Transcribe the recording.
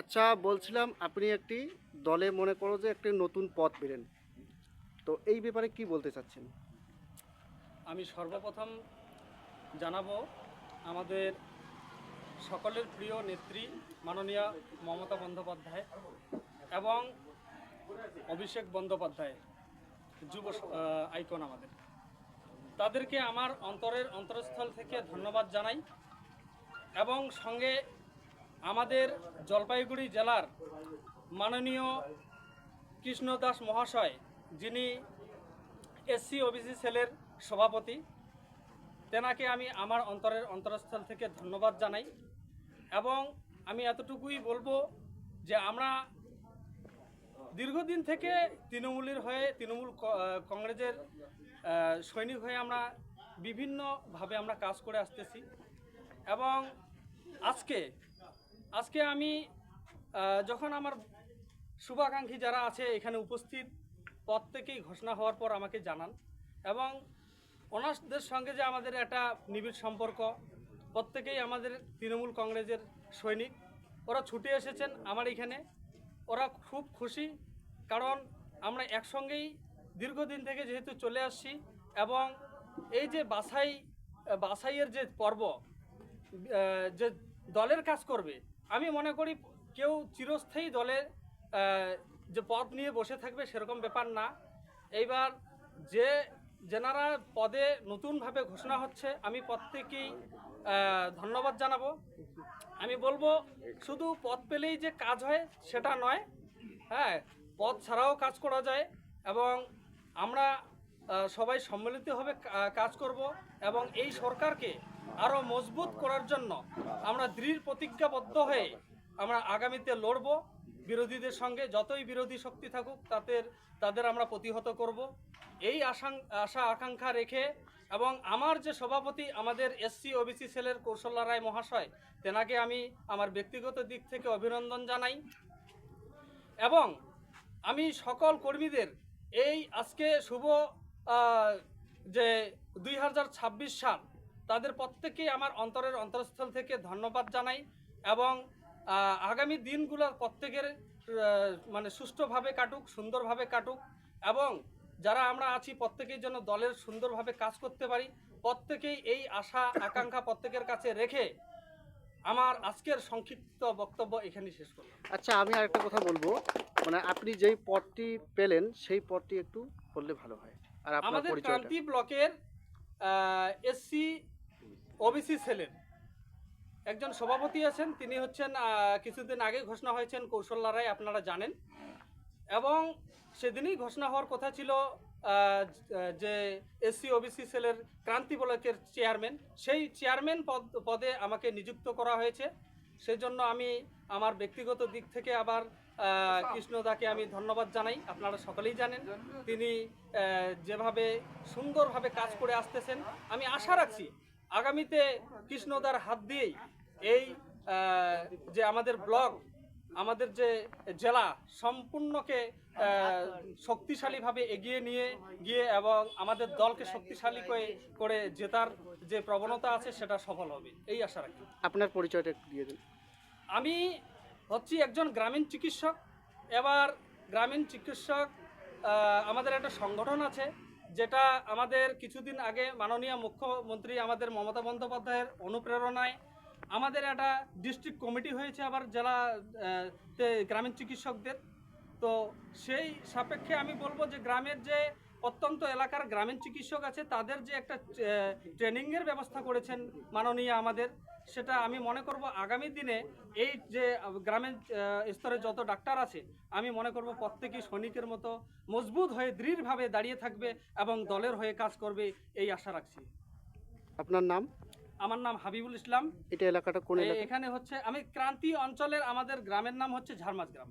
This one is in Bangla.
আচ্ছা বলছিলাম আপনি একটি দলে মনে করো যে একটি নতুন পথ পেলেন। তো এই ব্যাপারে কি বলতে চাচ্ছেন? আমি সর্বপ্রথম জানাব আমাদের সকলের প্রিয় নেত্রী মাননীয় মমতা বন্দ্যোপাধ্যায় এবং অভিষেক বন্দ্যোপাধ্যায়, যুব আইকন আমাদের। তাদেরকে আমার অন্তরের অন্তরস্থল থেকে ধন্যবাদ জানাই এবং সঙ্গে আমাদের জলপাইগুড়ি জেলার মাননীয় কৃষ্ণ দাস মহাশয়, যিনি এসসি, ওবিসি সেলের সভাপতি, তেনাকে আমি আমার অন্তরের অন্তরস্থল থেকে ধন্যবাদ জানাই এবং আমি এতটুকুই বলব যে আমরা দীর্ঘদিন থেকে তৃণমূলের হয়ে, তৃণমূল কংগ্রেসের সৈনিক হয়ে আমরা বিভিন্নভাবে আমরা কাজ করে আসতেছি এবং আজকে আজকে আমি যখন আমার শুভাকাঙ্ক্ষী যারা আছে এখানে উপস্থিত প্রত্যেকেই ঘোষণা হওয়ার পর আমাকে জানান এবং ওনাদের সঙ্গে যে আমাদের একটা নিবিড় সম্পর্ক প্রত্যেকেই আমাদের তৃণমূল কংগ্রেসের সৈনিক, ওরা ছুটে এসেছেন আমার এখানে। ওরা খুব খুশি কারণ আমরা একসঙ্গেই দীর্ঘদিন থেকে যেহেতু চলে আসছি এবং এই যে বাছাই, বাছাইয়ের যে পর্ব যে দলের কাজ করবে আমি মনে করি কেউ চিরস্থায়ী দলের যে পদ নিয়ে বসে থাকবে সেরকম ব্যাপার না। এইবার যে যেনারা পদে নতুনভাবে ঘোষণা হচ্ছে, আমি প্রত্যেকেই ধন্যবাদ জানাব। আমি বলব, শুধু পদ পেলেই যে কাজ হয় সেটা নয় হ্যাঁ পদ ছাড়াও কাজ করা যায় এবং আমরা সবাই সম্মিলিতভাবে কাজ করব এবং এই সরকারকে আরও মজবুত করার জন্য আমরা দৃঢ় প্রতিজ্ঞাবদ্ধ হয়ে আমরা আগামীতে লড়ব। বিরোধীদের সঙ্গে যতই বিরোধী শক্তি থাকুক, তাদের তাদের আমরা প্রতিহত করব। এই আশাং, আশা, আকাঙ্ক্ষা রেখে এবং আমার যে সভাপতি, আমাদের এসসি ওবিসি সেলের কৌশল্যা রায় মহাশয়, তেনাকে আমি আমার ব্যক্তিগত দিক থেকে অভিনন্দন জানাই। এবং আমি সকল কর্মীদের এই আজকে শুভ যে দুই হাজার ছাব্বিশ সাল তাদের প্রত্যেকেই আমার অন্তরের অন্তরস্থল থেকে ধন্যবাদ জানাই এবং আগামী দিনগুলো প্রত্যেকের মানে সুষ্ঠুভাবে কাটুক সুন্দরভাবে কাটুক এবং যারা আমরা আছি প্রত্যেকের জন্য দলের সুন্দরভাবে কাজ করতে পারি। প্রত্যেকেই এই আশা আকাঙ্ক্ষা প্রত্যেকের কাছে রেখে আমার আজকের সংক্ষিপ্ত বক্তব্য এখানেই শেষ করলাম। আচ্ছা আমি আরেকটা কথা বলব। মানে আপনি যেই পদটি পেলেন সেই পদটি একটু বললে ভালো হয়। আর আমাদের ক্রান্তি ব্লকের এসসি ওবিসি সেলের একজন সভাপতি আছেন, তিনি হচ্ছেন কিছুদিন আগে ঘোষণা হয়েছেন কৌশল্যা রায় আপনারা জানেন। এবং সেদিনই ঘোষণা হওয়ার কথা ছিল যে এসসি ওবিসি সেলের ক্রান্তি ব্লকের চেয়ারম্যান। সেই চেয়ারম্যান পদ, পদে আমাকে নিযুক্ত করা হয়েছে। সেজন্য আমি আমার ব্যক্তিগত দিক থেকে আবার কৃষ্ণদাকে আমি ধন্যবাদ জানাই। আপনারা সকলেই জানেন, তিনি যেভাবে সুন্দরভাবে কাজ করে আসতেছেন। আমি আশা রাখছি আগামীতে কৃষ্ণদার হাত দিয়েই এই যে আমাদের ব্লক আমাদের যে জেলা সম্পূর্ণকে শক্তিশালীভাবে এগিয়ে নিয়ে গিয়ে এবং আমাদের দলকে শক্তিশালী করে করে জেতার যে প্রবণতা আছে সেটা সফল হবে। এই আশা রাখি। আপনার পরিচয়টা একটু দিয়ে দিন। আমি হচ্ছি একজন গ্রামীণ চিকিৎসক। এবার গ্রামীণ চিকিৎসক আমাদের একটা সংগঠন আছে যেটা আমাদের কিছুদিন আগে মাননীয় মুখ্যমন্ত্রী আমাদের মমতা বন্দ্যোপাধ্যায়ের অনুপ্রেরণায় আমাদের একটা ডিস্ট্রিক্ট কমিটি হয়েছে আবার জেলা গ্রামীণ চিকিৎসকদের। তো সেই সাপেক্ষে আমি বলব যে গ্রামের যে অত্যন্ত এলাকার গ্রামীণ চিকিৎসক আছে তাদের যে একটা ট্রেনিংয়ের ব্যবস্থা করেছেন মাননীয় আমাদের সেটা আমি মনে করব আগামী দিনে এই যে গ্রামের স্তরে যত ডাক্তার আছে আমি মনে করব প্রত্যেকেই সৈনিকের মতো মজবুত হয়ে দৃঢ়ভাবে দাঁড়িয়ে থাকবে এবং দলের হয়ে কাজ করবে এই আশা রাখছি। আপনার নাম? আমার নাম হাবিবুল ইসলাম। এটা এলাকাটা কোন এখানে হচ্ছে আমি ক্রান্তি অঞ্চলের আমাদের গ্রামের নাম হচ্ছে ঝারমাজ গ্রাম।